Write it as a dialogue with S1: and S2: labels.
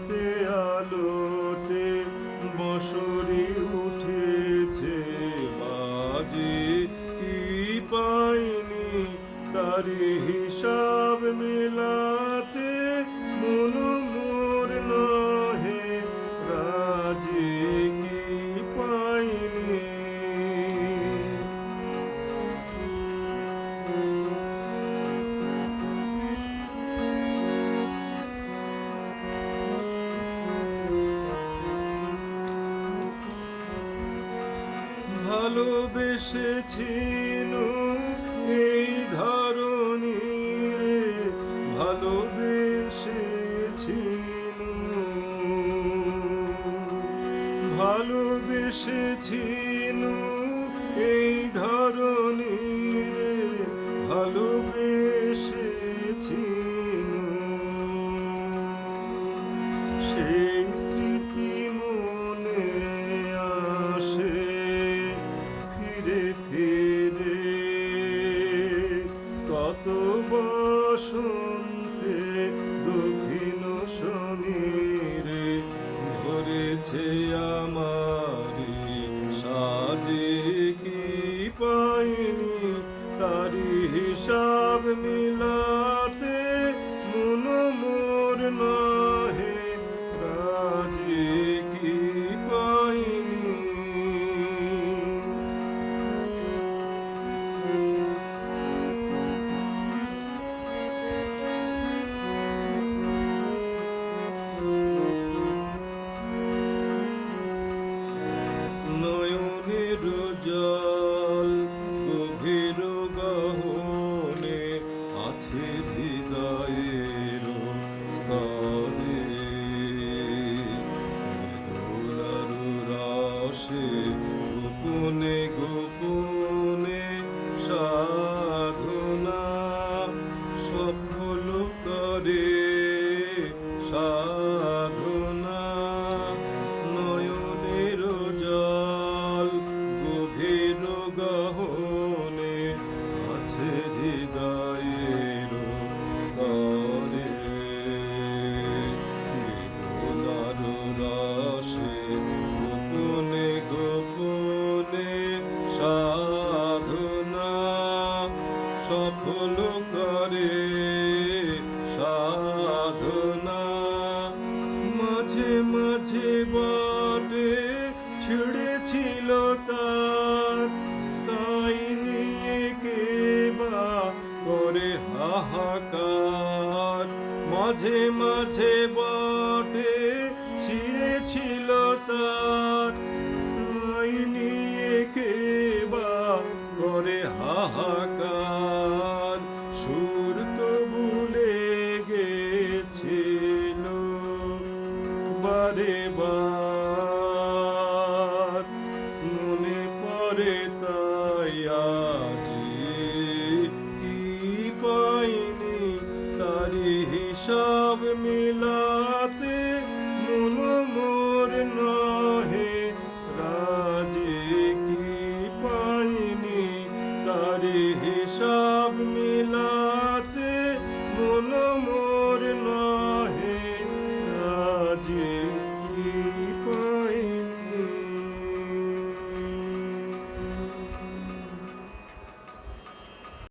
S1: রাতে আলোতে বসরে উঠেছে বাজে কি পাইনি তারি হিসাব মেলা ভালোবেসেছিল এই ধরনীর ভালোবেসেছিল। ভালোবেসেছিল এই Hari Hishab Mila. সফল করে সাধনা। মাঝে মাঝে বটে ছিঁড়েছিল তার। তাই নিয়ে কে করে হাহাকার। মাঝে মাঝে বটে ছিঁড়েছিল তার। যাতে মন মোর নহে রাজে কি পাইনি? তারে হিসাব মিলাতে মন